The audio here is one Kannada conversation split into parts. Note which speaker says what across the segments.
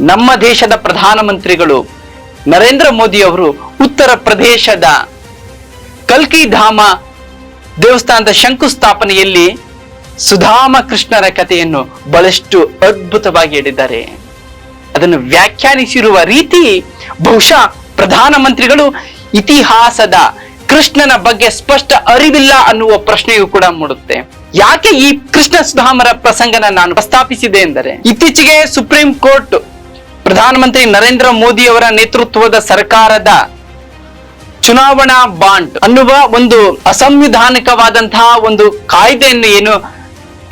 Speaker 1: ನಮ್ಮ ದೇಶದ ಪ್ರಧಾನಮಂತ್ರಿಗಳು ನರೇಂದ್ರ ಮೋದಿ ಅವರು ಉತ್ತರ ಪ್ರದೇಶದ ಕಲ್ಕಿ ಧಾಮ ದೇವಸ್ಥಾನದ ಶಂಕುಸ್ಥಾಪನೆಯಲ್ಲಿ ಸುಧಾಮ ಕೃಷ್ಣರ ಕಥೆಯನ್ನು ಬಹಳಷ್ಟು ಅದ್ಭುತವಾಗಿ ಹೇಳಿದ್ದಾರೆ. ಅದನ್ನು ವ್ಯಾಖ್ಯಾನಿಸಿರುವ ರೀತಿ ಬಹುಶಃ ಪ್ರಧಾನಮಂತ್ರಿಗಳು ಇತಿಹಾಸದ ಕೃಷ್ಣನ ಬಗ್ಗೆ ಸ್ಪಷ್ಟ ಅರಿವಿಲ್ಲ ಅನ್ನುವ ಪ್ರಶ್ನೆಯೂ ಕೂಡ ಮೂಡುತ್ತೆ. ಯಾಕೆ ಈ ಕೃಷ್ಣ ಸುಧಾಮರ ಪ್ರಸಂಗನ ನಾನು ಪ್ರಸ್ತಾಪಿಸಿದೆ ಎಂದರೆ, ಇತ್ತೀಚೆಗೆ ಸುಪ್ರೀಂ ಕೋರ್ಟ್ ಪ್ರಧಾನಮಂತ್ರಿ ನರೇಂದ್ರ ಮೋದಿ ಅವರ ನೇತೃತ್ವದ ಸರ್ಕಾರದ ಚುನಾವಣಾ ಬಾಂಡ್ ಅನ್ನುವ ಒಂದು ಅಸಂವಿಧಾನಿಕವಾದಂತಹ ಒಂದು ಕಾಯ್ದೆಯನ್ನು ಏನು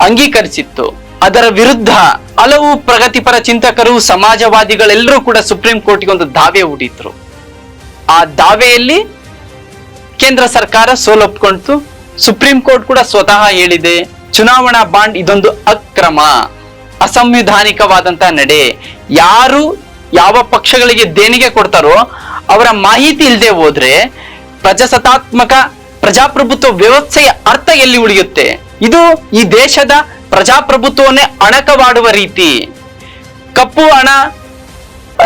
Speaker 1: ಅಂಗೀಕರಿಸಿತ್ತು. ಅದರ ವಿರುದ್ಧ ಹಲವು ಪ್ರಗತಿಪರ ಚಿಂತಕರು, ಸಮಾಜವಾದಿಗಳೆಲ್ಲರೂ ಕೂಡ ಸುಪ್ರೀಂ ಕೋರ್ಟ್ಗೆ ಒಂದು ದಾವೆ ಹೂಡಿದ್ರು. ಆ ದಾವೆಯಲ್ಲಿ ಕೇಂದ್ರ ಸರ್ಕಾರ ಸೋಲೊಪ್ಕೊಂತು ಸುಪ್ರೀಂ ಕೋರ್ಟ್ ಕೂಡ ಸ್ವತಃ ಹೇಳಿದೆ, ಚುನಾವಣಾ ಬಾಂಡ್ ಇದೊಂದು ಅಕ್ರಮ. ಅಸಂವಿಧಾನಿಕವಾದಂತಹ ನಡೆ. ಯಾರು ಯಾವ ಪಕ್ಷಗಳಿಗೆ ದೇಣಿಗೆ ಕೊಡ್ತಾರೋ ಅವರ ಮಾಹಿತಿ ಇಲ್ಲದೆ ಹೋದ್ರೆ ಪ್ರಜಾಸತ್ತಾತ್ಮಕ ಪ್ರಜಾಪ್ರಭುತ್ವ ವ್ಯವಸ್ಥೆಯ ಅರ್ಥ ಎಲ್ಲಿ ಉಳಿಯುತ್ತೆ? ಇದು ಈ ದೇಶದ ಪ್ರಜಾಪ್ರಭುತ್ವವನ್ನೇ ಅಣಕವಾಡುವ ರೀತಿ. ಕಪ್ಪು ಹಣ,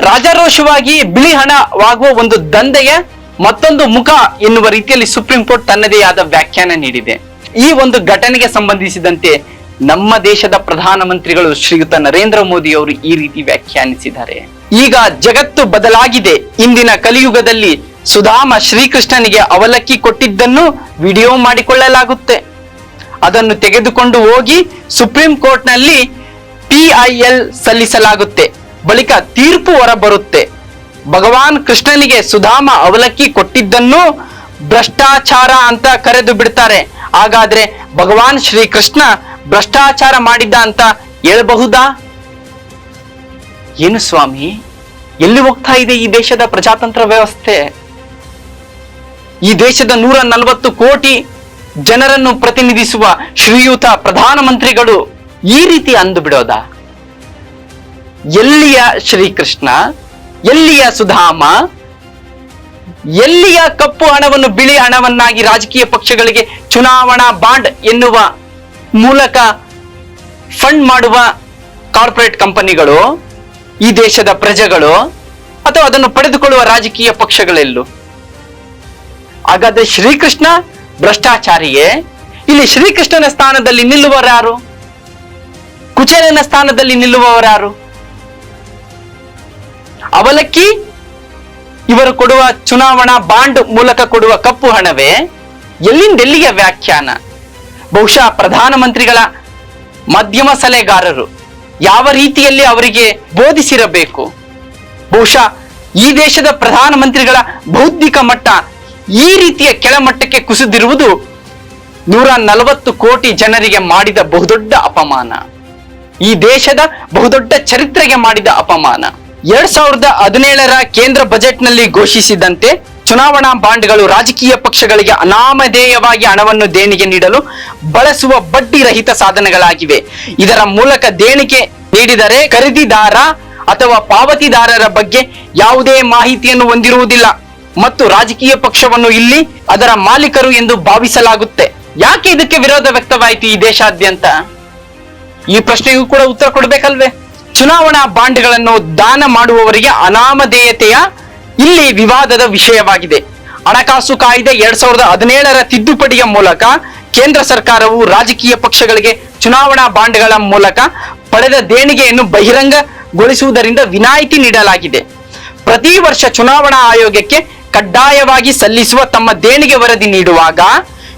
Speaker 1: ರಾಜಾರೋಷವಾಗಿ ಬಿಳಿ ಹಣವಾಗುವ ಒಂದು ದಂಧೆಗೆ ಮತ್ತೊಂದು ಮುಖ ಎನ್ನುವ ರೀತಿಯಲ್ಲಿ ಸುಪ್ರೀಂ ಕೋರ್ಟ್ ತನ್ನದೇ ಆದ ವ್ಯಾಖ್ಯಾನ ನೀಡಿದೆ. ಈ ಒಂದು ಘಟನೆಗೆ ಸಂಬಂಧಿಸಿದಂತೆ ನಮ್ಮ ದೇಶದ ಪ್ರಧಾನಮಂತ್ರಿಗಳು ಶ್ರೀಯುತ ನರೇಂದ್ರ ಮೋದಿ ಅವರು ಈ ರೀತಿ ವ್ಯಾಖ್ಯಾನಿಸಿದ್ದಾರೆ. ಈಗ ಜಗತ್ತು ಬದಲಾಗಿದೆ. ಇಂದಿನ ಕಲಿಯುಗದಲ್ಲಿ ಸುಧಾಮ ಶ್ರೀಕೃಷ್ಣನಿಗೆ ಅವಲಕ್ಕಿ ಕೊಟ್ಟಿದ್ದನ್ನು ವಿಡಿಯೋ ಮಾಡಿಕೊಳ್ಳಲಾಗುತ್ತೆ. ಅದನ್ನು ತೆಗೆದುಕೊಂಡು ಹೋಗಿ ಸುಪ್ರೀಂ ಕೋರ್ಟ್ನಲ್ಲಿ ಪಿಐಎಲ್ ಸಲ್ಲಿಸಲಾಗುತ್ತೆ. ಬಳಿಕ ತೀರ್ಪು ಹೊರಬರುತ್ತೆ. ಭಗವಾನ್ ಕೃಷ್ಣನಿಗೆ ಸುಧಾಮ ಅವಲಕ್ಕಿ ಕೊಟ್ಟಿದ್ದನ್ನು ಭ್ರಷ್ಟಾಚಾರ ಅಂತ ಕರೆದು ಬಿಡ್ತಾರೆ. ಹಾಗಾದ್ರೆ ಭಗವಾನ್ ಶ್ರೀಕೃಷ್ಣ ಭ್ರಷ್ಟಾಚಾರ ಮಾಡಿದ್ದ ಅಂತ ಹೇಳಬಹುದಾ? ಏನು ಸ್ವಾಮಿ? ಎಲ್ಲಿ ಹೋಗ್ತಾ ಇದೆ ಈ ದೇಶದ ಪ್ರಜಾತಂತ್ರ ವ್ಯವಸ್ಥೆ? ಈ ದೇಶದ ನೂರ ನಲವತ್ತು ಕೋಟಿ ಜನರನ್ನು ಪ್ರತಿನಿಧಿಸುವ ಶ್ರೀಯುತ ಪ್ರಧಾನಮಂತ್ರಿಗಳು ಈ ರೀತಿ ಅಂದು ಬಿಡೋದ? ಎಲ್ಲಿಯ ಶ್ರೀಕೃಷ್ಣ? ಎಲ್ಲಿಯ ಸುಧಾಮ? ಎಲ್ಲಿಯ ಕಪ್ಪು ಹಣವನ್ನು ಬಿಳಿ ಹಣವನ್ನಾಗಿ ರಾಜಕೀಯ ಪಕ್ಷಗಳಿಗೆ ಚುನಾವಣಾ ಬಾಂಡ್ ಎನ್ನುವ ಮೂಲಕ ಫಂಡ್ ಮಾಡುವ ಕಾರ್ಪೊರೇಟ್ ಕಂಪನಿಗಳು ಈ ದೇಶದ ಪ್ರಜೆಗಳು, ಅಥವಾ ಅದನ್ನು ಪಡೆದುಕೊಳ್ಳುವ ರಾಜಕೀಯ ಪಕ್ಷಗಳೆಲ್ಲೂ. ಹಾಗಾದ್ರೆ ಶ್ರೀಕೃಷ್ಣ ಭ್ರಷ್ಟಾಚಾರಿಯೇ? ಇಲ್ಲಿ ಶ್ರೀಕೃಷ್ಣನ ಸ್ಥಾನದಲ್ಲಿ ನಿಲ್ಲುವವರಾರು ಕುಚೇಲನ ಸ್ಥಾನದಲ್ಲಿ ನಿಲ್ಲುವವರಾರು ಅವಲಕ್ಕಿ, ಇವರು ಕೊಡುವ ಚುನಾವಣಾ ಬಾಂಡ್ ಮೂಲಕ ಕೊಡುವ ಕಪ್ಪು ಹಣವೇ? ಎಲ್ಲಿಂದೆಲ್ಲಿಯ ವ್ಯಾಖ್ಯಾನ? ಬಹುಶಃ ಪ್ರಧಾನಮಂತ್ರಿಗಳ ಮಧ್ಯಮ ಸಲಹೆಗಾರರು ಯಾವ ರೀತಿಯಲ್ಲಿ ಅವರಿಗೆ ಬೋಧಿಸಿರಬೇಕು? ಬಹುಶಃ ಈ ದೇಶದ ಪ್ರಧಾನಮಂತ್ರಿಗಳ ಬೌದ್ಧಿಕ ಮಟ್ಟ ಈ ರೀತಿಯ ಕೆಳಮಟ್ಟಕ್ಕೆ ಕುಸಿದಿರುವುದು ನೂರ ನಲವತ್ತು ಕೋಟಿ ಜನರಿಗೆ ಮಾಡಿದ ಬಹುದೊಡ್ಡ ಅಪಮಾನ. ಈ ದೇಶದ ಬಹುದೊಡ್ಡ ಚರಿತ್ರೆಗೆ ಮಾಡಿದ ಅಪಮಾನ. ಎರಡ್ ಸಾವಿರದ ಹದಿನೇಳರ ಕೇಂದ್ರ ಬಜೆಟ್ನಲ್ಲಿ ಘೋಷಿಸಿದಂತೆ ಚುನಾವಣಾ ಬಾಂಡ್ಗಳು ರಾಜಕೀಯ ಪಕ್ಷಗಳಿಗೆ ಅನಾಮಧೇಯವಾಗಿ ಹಣವನ್ನು ದೇಣಿಗೆ ನೀಡಲು ಬಳಸುವ ಬಡ್ಡಿ ರಹಿತ ಸಾಧನಗಳಾಗಿವೆ. ಇದರ ಮೂಲಕ ದೇಣಿಗೆ ನೀಡಿದರೆ ಖರೀದಿದಾರ ಅಥವಾ ಪಾವತಿದಾರರ ಬಗ್ಗೆ ಯಾವುದೇ ಮಾಹಿತಿಯನ್ನು ಹೊಂದಿರುವುದಿಲ್ಲ ಮತ್ತು ರಾಜಕೀಯ ಪಕ್ಷವನ್ನು ಇಲ್ಲಿ ಅದರ ಮಾಲೀಕರು ಎಂದು ಭಾವಿಸಲಾಗುತ್ತೆ. ಯಾಕೆ ಇದಕ್ಕೆ ವಿರೋಧ ವ್ಯಕ್ತವಾಯಿತು ಈ ದೇಶಾದ್ಯಂತ? ಈ ಪ್ರಶ್ನೆಗೂ ಕೂಡ ಉತ್ತರ ಕೊಡಬೇಕಲ್ವೇ? ಚುನಾವಣಾ ಬಾಂಡ್ಗಳನ್ನು ದಾನ ಮಾಡುವವರಿಗೆ ಅನಾಮಧೇಯತೆಯ ಇಲ್ಲಿ ವಿವಾದದ ವಿಷಯವಾಗಿದೆ. ಹಣಕಾಸು ಕಾಯ್ದೆ ಎರಡ್ ಸಾವಿರದ ಹದಿನೇಳರ ತಿದ್ದುಪಡಿಯ ಮೂಲಕ ಕೇಂದ್ರ ಸರ್ಕಾರವು ರಾಜಕೀಯ ಪಕ್ಷಗಳಿಗೆ ಚುನಾವಣಾ ಬಾಂಡ್ಗಳ ಮೂಲಕ ಪಡೆದ ದೇಣಿಗೆಯನ್ನು ಬಹಿರಂಗಗೊಳಿಸುವುದರಿಂದ ವಿನಾಯಿತಿ ನೀಡಲಾಗಿದೆ. ಪ್ರತಿ ವರ್ಷ ಚುನಾವಣಾ ಆಯೋಗಕ್ಕೆ ಕಡ್ಡಾಯವಾಗಿ ಸಲ್ಲಿಸುವ ತಮ್ಮ ದೇಣಿಗೆ ವರದಿ ನೀಡುವಾಗ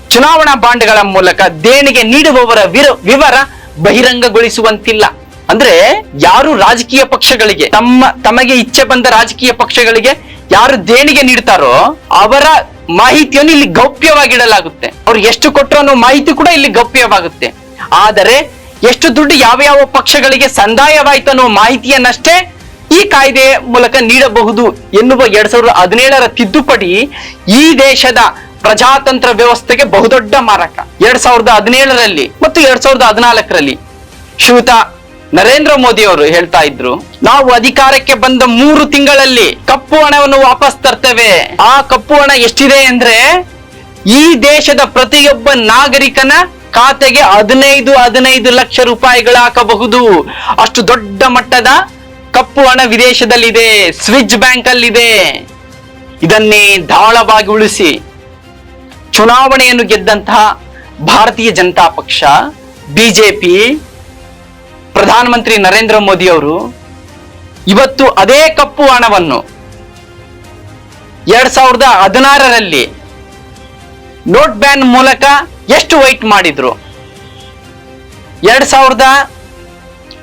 Speaker 1: ಚುನಾವಣಾ ಬಾಂಡ್ಗಳ ಮೂಲಕ ದೇಣಿಗೆ ನೀಡುವವರ ವಿರ- ವಿವರ ಬಹಿರಂಗಗೊಳಿಸುವಂತಿಲ್ಲ. ಅಂದ್ರೆ ಯಾರು ರಾಜಕೀಯ ಪಕ್ಷಗಳಿಗೆ ತಮ್ಮ, ತಮಗೆ ಇಚ್ಛೆ ಬಂದ ರಾಜಕೀಯ ಪಕ್ಷಗಳಿಗೆ ಯಾರು ದೇಣಿಗೆ ನೀಡ್ತಾರೋ ಅವರ ಮಾಹಿತಿಯನ್ನು ಇಲ್ಲಿ ಗೌಪ್ಯವಾಗಿಡಲಾಗುತ್ತೆ. ಅವ್ರು ಎಷ್ಟು ಕೊಟ್ಟರು ಅನ್ನೋ ಮಾಹಿತಿ ಕೂಡ ಇಲ್ಲಿ ಗೌಪ್ಯವಾಗುತ್ತೆ. ಆದರೆ ಎಷ್ಟು ದುಡ್ಡು ಯಾವ ಯಾವ ಪಕ್ಷಗಳಿಗೆ ಸಂದಾಯವಾಯಿತು ಅನ್ನೋ ಮಾಹಿತಿಯನ್ನಷ್ಟೇ ಈ ಕಾಯ್ದೆಯ ಮೂಲಕ ನೀಡಬಹುದು ಎನ್ನುವ ಎರಡ್ ಸಾವಿರದ ಹದಿನೇಳರ ತಿದ್ದುಪಡಿ ಈ ದೇಶದ ಪ್ರಜಾತಂತ್ರ ವ್ಯವಸ್ಥೆಗೆ ಬಹುದೊಡ್ಡ ಮಾರಕ. ಎರಡ್ ಸಾವಿರದ ಹದಿನೇಳರಲ್ಲಿ ಮತ್ತು ಎರಡ್ ಸಾವಿರದ ಹದಿನಾಲ್ಕರಲ್ಲಿ ಶ್ರೀಯುತ ನರೇಂದ್ರ ಮೋದಿ ಅವರು ಹೇಳ್ತಾ ಇದ್ರು, ನಾವು ಅಧಿಕಾರಕ್ಕೆ ಬಂದ ಮೂರು ತಿಂಗಳಲ್ಲಿ ಕಪ್ಪು ಹಣವನ್ನು ವಾಪಸ್ ತರ್ತೇವೆ. ಆ ಕಪ್ಪು ಹಣ ಎಷ್ಟಿದೆ ಅಂದ್ರೆ, ಈ ದೇಶದ ಪ್ರತಿಯೊಬ್ಬ ನಾಗರಿಕನ ಖಾತೆಗೆ ಹದಿನೈದು ಹದಿನೈದು ಲಕ್ಷ ರೂಪಾಯಿಗಳು ಹಾಕಬಹುದು. ಅಷ್ಟು ದೊಡ್ಡ ಮಟ್ಟದ ಕಪ್ಪು ಹಣ ವಿದೇಶದಲ್ಲಿದೆ ಸ್ವಿಚ್ ಬ್ಯಾಂಕ್ ಅಲ್ಲಿದೆ ಇದನ್ನೇ ಧಾಳವಾಗಿ ಉಳಿಸಿ, ಚುನಾವಣೆಯನ್ನು ಗೆದ್ದಂತಹ ಭಾರತೀಯ ಜನತಾ ಪಕ್ಷ, ಬಿಜೆಪಿ ಪ್ರಧಾನಮಂತ್ರಿ ನರೇಂದ್ರ ಮೋದಿ ಅವರು ಇವತ್ತು ಅದೇ ಕಪ್ಪು ಹಣವನ್ನು ಎರಡ್ ಸಾವಿರದ ಹದಿನಾರರಲ್ಲಿ ನೋಟ್ ಬ್ಯಾನ್ ಮೂಲಕ ಎಷ್ಟು ವೈಟ್ ಮಾಡಿದ್ರು? ಎರಡ್ ಸಾವಿರದ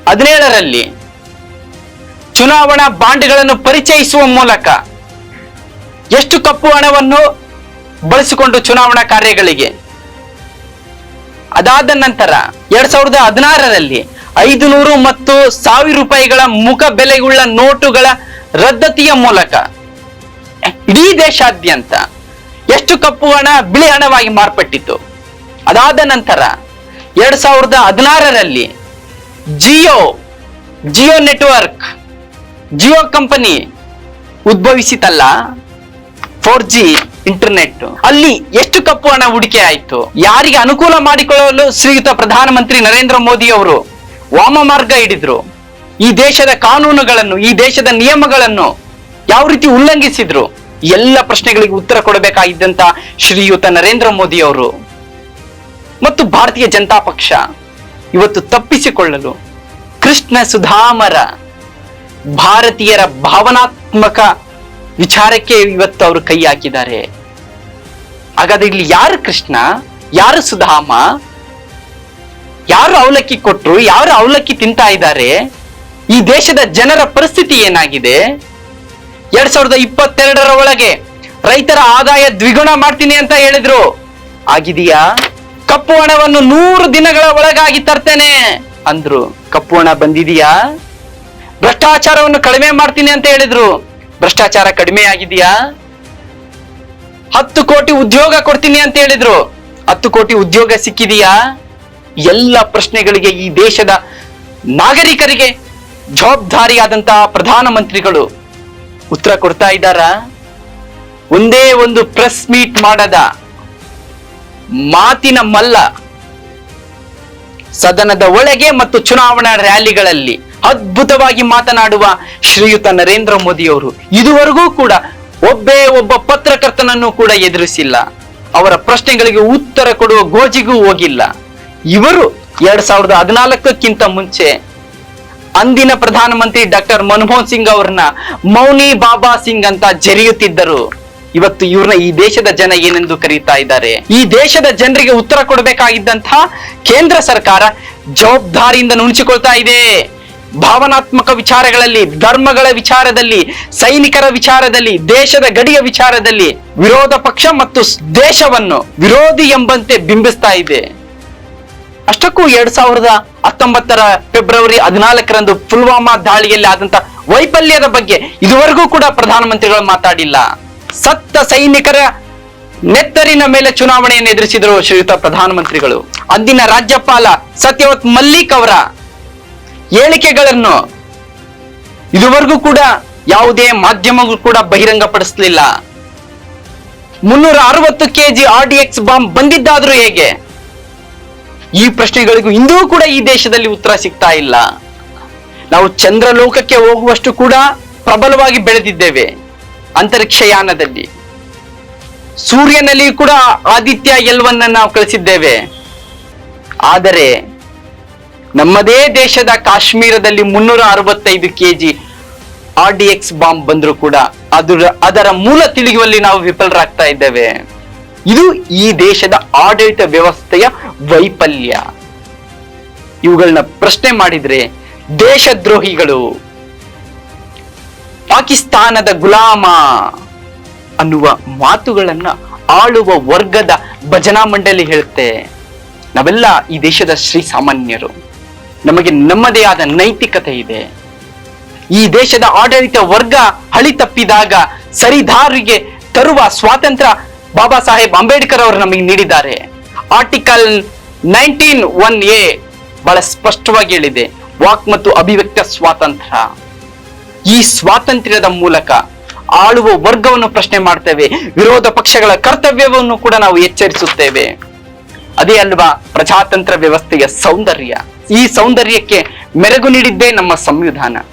Speaker 1: ಹದಿನೇಳರಲ್ಲಿ ಚುನಾವಣಾ ಬಾಂಡ್ಗಳನ್ನು ಪರಿಚಯಿಸುವ ಮೂಲಕ ಎಷ್ಟು ಕಪ್ಪು ಹಣವನ್ನು ಬಳಸಿಕೊಂಡು ಚುನಾವಣಾ ಕಾರ್ಯಗಳಿಗೆ? ಅದಾದ ನಂತರ ಎರಡ್ ಸಾವಿರದ ಹದಿನಾರರಲ್ಲಿ ಐದು ನೂರು ಮತ್ತು ಸಾವಿರ ರೂಪಾಯಿಗಳ ಮುಖ ಬೆಲೆಯುಳ್ಳ ನೋಟುಗಳ ರದ್ದತಿಯ ಮೂಲಕ. ಇಡೀ ದೇಶಾದ್ಯಂತ ಎಷ್ಟು ಕಪ್ಪು ಹಣ, ಬಿಳಿ ಹಣವಾಗಿ ಮಾರ್ಪಟ್ಟಿತ್ತು. ಅದಾದ ನಂತರ ಎರಡ್ ಸಾವಿರದ ಹದಿನಾರರಲ್ಲಿ ಜಿಯೋ ಜಿಯೋ ನೆಟ್ವರ್ಕ್, ಜಿಯೋ ಕಂಪನಿ ಉದ್ಭವಿಸಿತಲ್ಲ ಫೋರ್ ಜಿ ಇಂಟರ್ನೆಟ್. ಅಲ್ಲಿ ಎಷ್ಟು ಕಪ್ಪು ಹಣ ಹೂಡಿಕೆ ಆಯಿತು? ಯಾರಿಗೆ ಅನುಕೂಲ ಮಾಡಿಕೊಳ್ಳಲು ಶ್ರೀಯುತ ಪ್ರಧಾನಮಂತ್ರಿ ನರೇಂದ್ರ ಮೋದಿ ಅವರು ವಾಮ ಮಾರ್ಗ ಹಿಡಿದ್ರು. ಈ ದೇಶದ ಕಾನೂನುಗಳನ್ನು, ಈ ದೇಶದ ನಿಯಮಗಳನ್ನು ಯಾವ ರೀತಿ ಉಲ್ಲಂಘಿಸಿದ್ರು? ಎಲ್ಲ ಪ್ರಶ್ನೆಗಳಿಗೆ ಉತ್ತರ ಕೊಡಬೇಕಾಗಿದ್ದಂತ ಶ್ರೀಯುತ ನರೇಂದ್ರ ಮೋದಿ ಅವರು. ಮತ್ತು ಭಾರತೀಯ ಜನತಾ ಪಕ್ಷ ಇವತ್ತು ತಪ್ಪಿಸಿಕೊಳ್ಳಲು ಕೃಷ್ಣ ಸುಧಾಮರ ಭಾರತೀಯರ ಭಾವನಾತ್ಮಕ ವಿಚಾರಕ್ಕೆ ಇವತ್ತು ಅವರು ಕೈ ಹಾಕಿದ್ದಾರೆ. ಹಾಗಾದ್ರೆ ಇಲ್ಲಿ ಯಾರು ಕೃಷ್ಣ? ಯಾರು ಸುಧಾಮ? ಯಾರು ಅವಲಕ್ಕಿ ಕೊಟ್ರು, ಯಾರು ಅವಲಕ್ಕಿ ತಿಂತಾ ಇದ್ದಾರೆ, ಈ ದೇಶದ ಜನರ ಪರಿಸ್ಥಿತಿ ಏನಾಗಿದೆ? ಎರಡ್ ಸಾವಿರದ ಇಪ್ಪತ್ತೆರಡರ ಒಳಗೆ ರೈತರ ಆದಾಯ ದ್ವಿಗುಣ ಮಾಡ್ತೀನಿ ಅಂತ ಹೇಳಿದ್ರು. ಆಗಿದೆಯಾ? ಕಪ್ಪು ಹಣವನ್ನು ನೂರು ದಿನಗಳ ಒಳಗಾಗಿ ತರ್ತೇನೆ, ಅಂದ್ರು. ಕಪ್ಪು ಹಣ ಬಂದಿದೆಯಾ? ಭ್ರಷ್ಟಾಚಾರವನ್ನು ಕಡಿಮೆ ಮಾಡ್ತೀನಿ ಅಂತ ಹೇಳಿದ್ರು. ಭ್ರಷ್ಟಾಚಾರ ಕಡಿಮೆ ಆಗಿದೆಯಾ? ಹತ್ತು ಕೋಟಿ ಉದ್ಯೋಗ ಕೊಡ್ತೀನಿ ಅಂತ ಹೇಳಿದ್ರು. ಹತ್ತು ಕೋಟಿ ಉದ್ಯೋಗ ಸಿಕ್ಕಿದೆಯಾ? ಎಲ್ಲ ಪ್ರಶ್ನೆಗಳಿಗೆ ಈ ದೇಶದ ನಾಗರಿಕರಿಗೆ ಜವಾಬ್ದಾರಿಯಾದಂತಹ ಪ್ರಧಾನಮಂತ್ರಿಗಳು ಉತ್ತರ ಕೊಡ್ತಾ ಇದ್ದಾರ? ಒಂದೇ ಒಂದು ಪ್ರೆಸ್ ಮೀಟ್ ಮಾಡದ ಮಾತಿನ ಮಲ್ಲ ಸದನದ ಒಳಗೆ ಮತ್ತು ಚುನಾವಣಾ ರ್ಯಾಲಿಗಳಲ್ಲಿ ಅದ್ಭುತವಾಗಿ ಮಾತನಾಡುವ ಶ್ರೀಯುತ ನರೇಂದ್ರ ಮೋದಿ ಅವರು ಇದುವರೆಗೂ ಕೂಡ ಒಬ್ಬೇ ಒಬ್ಬ ಪತ್ರಕರ್ತನನ್ನು ಕೂಡ ಎದುರಿಸಿಲ್ಲ. ಅವರ ಪ್ರಶ್ನೆಗಳಿಗೆ ಉತ್ತರ ಕೊಡುವ ಗೋಜಿಗೂ ಹೋಗಿಲ್ಲ. ಇವರು ಎರಡ್ ಸಾವಿರದ ಹದಿನಾಲ್ಕಕ್ಕಿಂತ ಮುಂಚೆ ಅಂದಿನ ಪ್ರಧಾನಮಂತ್ರಿ ಡಾಕ್ಟರ್ ಮನಮೋಹನ್ ಸಿಂಗ್ ಅವ್ರನ್ನ ಮೌನಿ ಬಾಬಾ ಸಿಂಗ್ ಅಂತ ಜರಿಯುತ್ತಿದ್ದರು. ಇವತ್ತು ಇವ್ರನ್ನ ಈ ದೇಶದ ಜನ ಏನೆಂದು ಕರೀತಾ ಇದ್ದಾರೆ? ಈ ದೇಶದ ಜನರಿಗೆ ಉತ್ತರ ಕೊಡಬೇಕಾಗಿದ್ದಂತಹ ಕೇಂದ್ರ ಸರ್ಕಾರ ಜವಾಬ್ದಾರಿಯಿಂದ ನುಣುಚಿಕೊಳ್ತಾ ಇದೆ. ಭಾವನಾತ್ಮಕ ವಿಚಾರಗಳಲ್ಲಿ, ಧರ್ಮಗಳ ವಿಚಾರದಲ್ಲಿ, ಸೈನಿಕರ ವಿಚಾರದಲ್ಲಿ, ದೇಶದ ಗಡಿಯ ವಿಚಾರದಲ್ಲಿ ವಿರೋಧ ಪಕ್ಷ ಮತ್ತು ದೇಶವನ್ನು ವಿರೋಧಿ ಎಂಬಂತೆ ಬಿಂಬಿಸ್ತಾ ಇದೆ. ಅಷ್ಟಕ್ಕೂ ಎರಡ್ ಸಾವಿರದ ಹತ್ತೊಂಬತ್ತರ ಫೆಬ್ರವರಿ ಹದಿನಾಲ್ಕರಂದು ಪುಲ್ವಾಮಾ ದಾಳಿಯಲ್ಲಿ ಆದಂತ ವೈಫಲ್ಯದ ಬಗ್ಗೆ ಇದುವರೆಗೂ ಕೂಡ ಪ್ರಧಾನಮಂತ್ರಿಗಳು ಮಾತಾಡಿಲ್ಲ. ಸತ್ತ ಸೈನಿಕರ ನೆತ್ತರಿನ ಮೇಲೆ ಚುನಾವಣೆಯನ್ನು ಎದುರಿಸಿದರು ಶ್ರೀಯುತ ಪ್ರಧಾನಮಂತ್ರಿಗಳು. ಅಂದಿನ ರಾಜ್ಯಪಾಲ ಸತ್ಯವತ್ ಮಲ್ಲಿಕ್ ಅವರ ಹೇಳಿಕೆಗಳನ್ನು ಇದುವರೆಗೂ ಕೂಡ ಯಾವುದೇ ಮಾಧ್ಯಮಗಳು ಕೂಡ ಬಹಿರಂಗಪಡಿಸಲಿಲ್ಲ. ಮುನ್ನೂರ ಅರವತ್ತು KG R D X bomb ಬಂದಿದ್ದಾದ್ರೂ ಹೇಗೆ? ಈ ಪ್ರಶ್ನೆಗಳಿಗೂ ಇಂದೂ ಕೂಡ ಈ ದೇಶದಲ್ಲಿ ಉತ್ತರ ಸಿಗ್ತಾ ಇಲ್ಲ. ನಾವು ಚಂದ್ರಲೋಕಕ್ಕೆ ಹೋಗುವಷ್ಟು ಕೂಡ ಪ್ರಬಲವಾಗಿ ಬೆಳೆದಿದ್ದೇವೆ ಅಂತರಿಕ್ಷಯಾನದಲ್ಲಿ ಸೂರ್ಯನಲ್ಲಿ ಕೂಡ ಆದಿತ್ಯ ಎಲ್ವನ್ನ ನಾವು ಕಳಿಸಿದ್ದೇವೆ. ಆದರೆ ನಮ್ಮದೇ ದೇಶದ ಕಾಶ್ಮೀರದಲ್ಲಿ ಮುನ್ನೂರ ಅರವತ್ತೈದು KG R D X bomb ಬಂದರೂ ಕೂಡ ಅದರ ಅದರ ಮೂಲ ತಿಳಿಯುವಲ್ಲಿ ನಾವು ವಿಫಲರಾಗ್ತಾ ಇದ್ದೇವೆ. ಇದು ಈ ದೇಶದ ಆಡಳಿತ ವ್ಯವಸ್ಥೆಯ ವೈಫಲ್ಯ. ಇವುಗಳನ್ನ ಪ್ರಶ್ನೆ ಮಾಡಿದ್ರೆ ದೇಶದ್ರೋಹಿಗಳು, ಪಾಕಿಸ್ತಾನದ ಗುಲಾಮ ಅನ್ನುವ ಮಾತುಗಳನ್ನ ಆಳುವ ವರ್ಗದ ಭಜನಾ ಮಂಡಳಿ ಹೇಳುತ್ತೆ. ನಾವೆಲ್ಲ ಈ ದೇಶದ ಶ್ರೀ ಸಾಮಾನ್ಯರು. ನಮಗೆ ನಮ್ಮದೇ ಆದ ನೈತಿಕತೆ ಇದೆ. ಈ ದೇಶದ ಆಡಳಿತ ವರ್ಗ ಹಳಿ ತಪ್ಪಿದಾಗ ಸರಿದಾರಿಗೆ ತರುವ ಸ್ವಾತಂತ್ರ್ಯ ಬಾಬಾ ಸಾಹೇಬ್ ಅಂಬೇಡ್ಕರ್ ಅವರು ನಮಗೆ ನೀಡಿದ್ದಾರೆ. ಆರ್ಟಿಕಲ್ ನೈನ್ಟೀನ್ ಒನ್ ಎ ಬಹಳ ಸ್ಪಷ್ಟವಾಗಿ ಹೇಳಿದೆ. ವಾಕ್ ಮತ್ತು ಅಭಿವ್ಯಕ್ತ ಸ್ವಾತಂತ್ರ್ಯ. ಈ ಸ್ವಾತಂತ್ರ್ಯದ ಮೂಲಕ ಆಳುವ ವರ್ಗವನ್ನು ಪ್ರಶ್ನೆ ಮಾಡ್ತೇವೆ. ವಿರೋಧ ಪಕ್ಷಗಳ ಕರ್ತವ್ಯವನ್ನು ಕೂಡ ನಾವು ಎಚ್ಚರಿಸುತ್ತೇವೆ. ಅದೇ ಅಲ್ವಾ ಪ್ರಜಾತಂತ್ರ ವ್ಯವಸ್ಥೆಯ ಸೌಂದರ್ಯ. ಈ ಸೌಂದರ್ಯಕ್ಕೆ ಮೆರಗು ನೀಡಿದ್ದೇ ನಮ್ಮ ಸಂವಿಧಾನ.